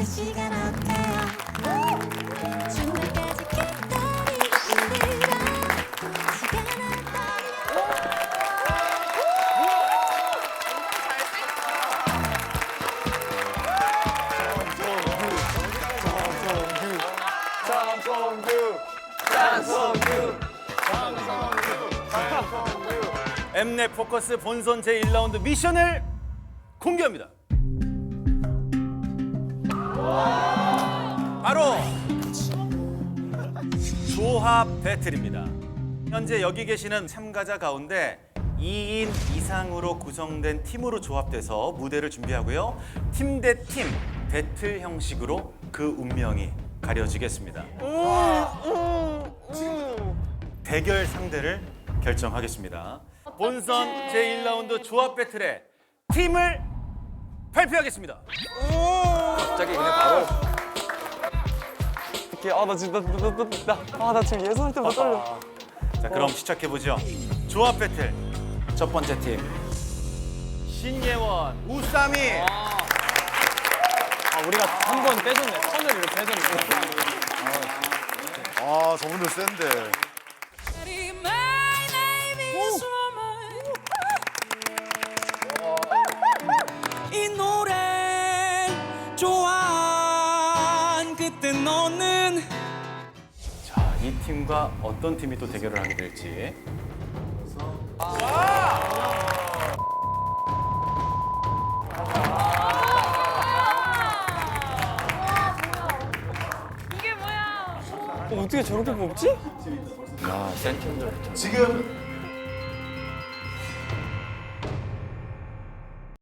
우리의 시간 어때요 주말까지 기다리고 있느라 시간은 빨리 엠넷 포커스 본선 제1라운드 미션을 공개합니다. 바로 조합 배틀입니다. 현재 여기 계시는 참가자 가운데 2인 이상으로 구성된 팀으로 조합돼서 무대를 준비하고요. 팀 대 팀 배틀 형식으로 그 운명이 가려지겠습니다. 대결 상대를 결정하겠습니다. 본선 제1라운드 조합 배틀의 팀을 발표하겠습니다. 갑자기 그냥 바로. 이렇게 아나 지금 나나나 지금 예선할 때못 떨려. 자, 그럼 시작해 보죠. 조합 배틀 첫 번째 팀. 신예원, 우쌈이 아 우리가 한 번 빼줬네. 선을 이렇게 해줬네. 아 저분들 센데 그때 너는 자, 이 팀과 어떤 팀이 또 대결을 하게 될지. 어, 어떻게 저렇게 뽑지? 야센 팀들부터. 지금